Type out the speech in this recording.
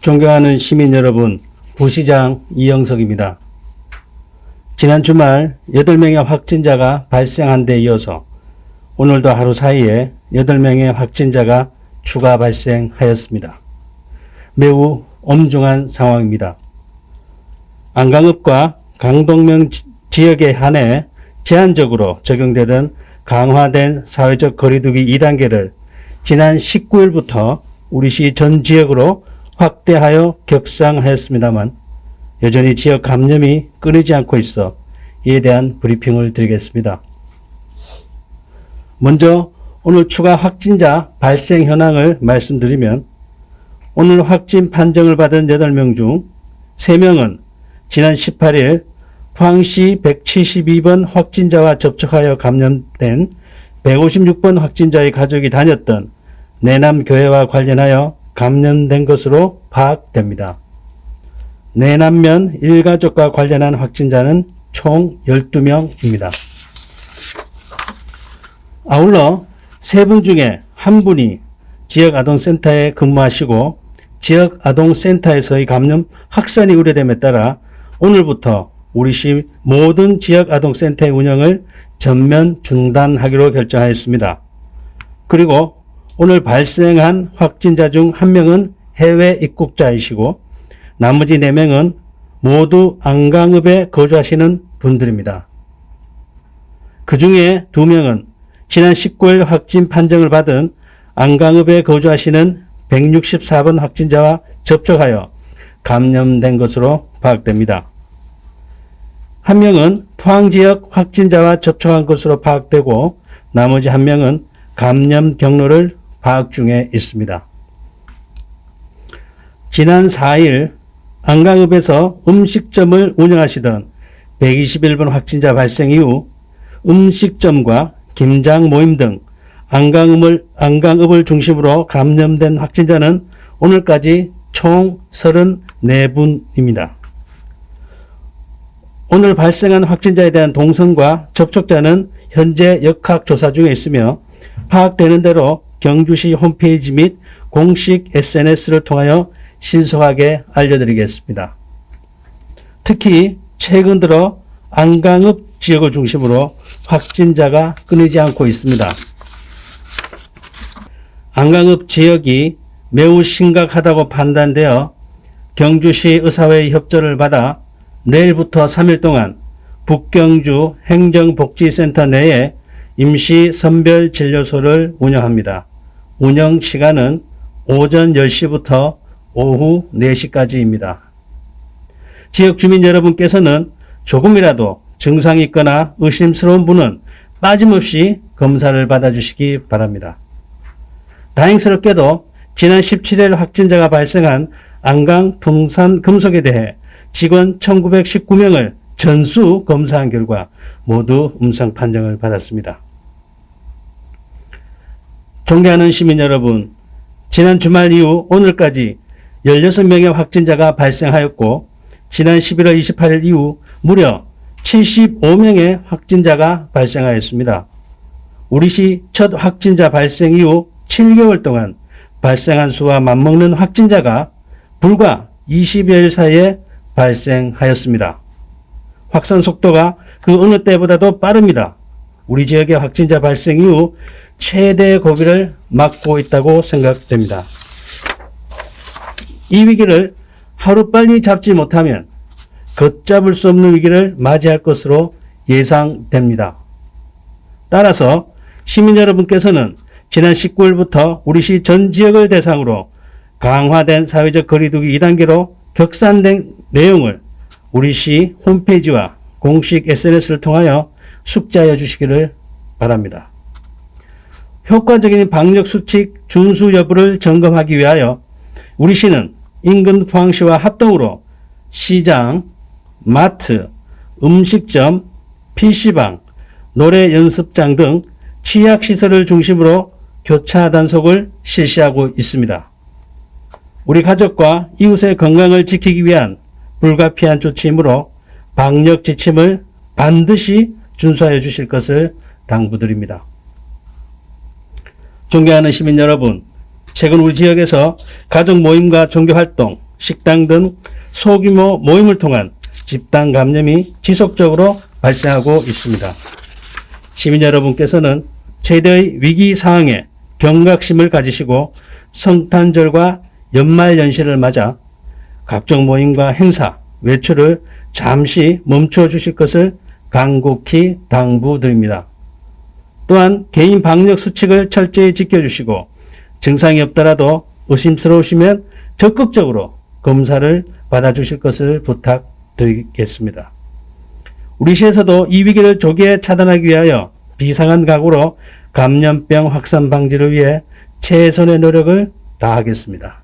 존경하는 시민 여러분, 부시장 이영석입니다. 지난 주말 8명의 확진자가 발생한 데 이어서 오늘도 하루 사이에 8명의 확진자가 추가 발생하였습니다. 매우 엄중한 상황입니다. 안강읍과 강동면 지- 지역에 한해 제한적으로 적용되던 강화된 사회적 거리두기 2단계를 지난 19일부터 우리 시 전 지역으로 확대하여 격상하였습니다만 여전히 지역 감염이 끊이지 않고 있어 이에 대한 브리핑을 드리겠습니다. 먼저 오늘 추가 확진자 발생 현황을 말씀드리면 오늘 확진 판정을 받은 8명 중 3명은 지난 18일 포항시 172번 확진자와 접촉하여 감염된 156번 확진자의 가족이 다녔던 내남교회와 관련하여 감염된 것으로 파악됩니다. 내남면 일가족과 관련한 확진자는 총 12명입니다. 아울러 세 분 중에 한 분이 지역 아동센터에 근무하시고 지역 아동센터에서의 감염 확산이 우려됨에 따라 오늘부터 우리 시 모든 지역 아동센터의 운영을 전면 중단하기로 결정하였습니다. 그리고 오늘 발생한 확진자 중 한 명은 해외 입국자이시고 나머지 네명은 모두 안강읍에 거주하시는 분들입니다. 그 중에 두명은 지난 19일 확진 판정을 받은 안강읍에 거주하시는 164번 확진자와 접촉하여 감염된 것으로 파악됩니다. 한 명은 포항 지역 확진자와 접촉한 것으로 파악되고 나머지 한 명은 감염 경로를 파악 중에 있습니다. 지난 4일 안강읍에서 음식점을 운영하시던 121번 확진자 발생 이후 음식점과 김장 모임 등 안강읍을, 안강읍을 중심으로 감염된 확진자는 오늘까지 총 34분입니다. 오늘 발생한 확진자에 대한 동선과 접촉자는 현재 역학조사 중에 있으며 파악되는 대로 경주시 홈페이지 및 공식 SNS를 통하여 신속하게 알려드리겠습니다. 특히 최근 들어 안강읍 지역을 중심으로 확진자가 끊이지 않고 있습니다. 안강읍 지역이 매우 심각하다고 판단되어 경주시 의사회의 협조를 받아 내일부터 3일 동안 북경주 행정복지센터 내에 임시 선별 진료소를 운영합니다. 운영 시간은 오전 10시부터 오후 4시까지입니다. 지역 주민 여러분께서는 조금이라도 증상이 있거나 의심스러운 분은 빠짐없이 검사를 받아주시기 바랍니다. 다행스럽게도 지난 17일 확진자가 발생한 안강 풍산 금속에 대해 직원 1919명을 전수 검사한 결과 모두 음성 판정을 받았습니다. 존경하는 시민 여러분, 지난 주말 이후 오늘까지 16명의 확진자가 발생하였고, 지난 11월 28일 이후 무려 75명의 확진자가 발생하였습니다. 우리 시 첫 확진자 발생 이후 7개월 동안 발생한 수와 맞먹는 확진자가 불과 20여일 사이에 발생하였습니다. 확산 속도가 그 어느 때보다도 빠릅니다. 우리 지역의 확진자 발생 이후 최대 고비를 맞고 있다고 생각됩니다. 이 위기를 하루빨리 잡지 못하면 걷잡을 수 없는 위기를 맞이할 것으로 예상됩니다. 따라서 시민 여러분께서는 지난 19일부터 우리 시 전 지역을 대상으로 강화된 사회적 거리두기 2단계로 격산된 내용을 우리 시 홈페이지와 공식 SNS를 통하여 숙지하여 주시기를 바랍니다. 효과적인 방역 수칙 준수 여부를 점검하기 위하여 우리 시는 인근 포항시와 합동으로 시장, 마트, 음식점, PC방, 노래 연습장 등 취약시설을 중심으로 교차 단속을 실시하고 있습니다. 우리 가족과 이웃의 건강을 지키기 위한 불가피한 조치이므로 방역 지침을 반드시 준수하여 주실 것을 당부드립니다. 존경하는 시민 여러분, 최근 우리 지역에서 가족 모임과 종교 활동, 식당 등 소규모 모임을 통한 집단 감염이 지속적으로 발생하고 있습니다. 시민 여러분께서는 최대의 위기 상황에 경각심을 가지시고 성탄절과 연말 연시를 맞아 각종 모임과 행사, 외출을 잠시 멈춰 주실 것을 간곡히 당부드립니다. 또한 개인 방역 수칙을 철저히 지켜주시고 증상이 없더라도 의심스러우시면 적극적으로 검사를 받아주실 것을 부탁드리겠습니다. 우리 시에서도 이 위기를 조기에 차단하기 위하여 비상한 각오로 감염병 확산 방지를 위해 최선의 노력을 다하겠습니다.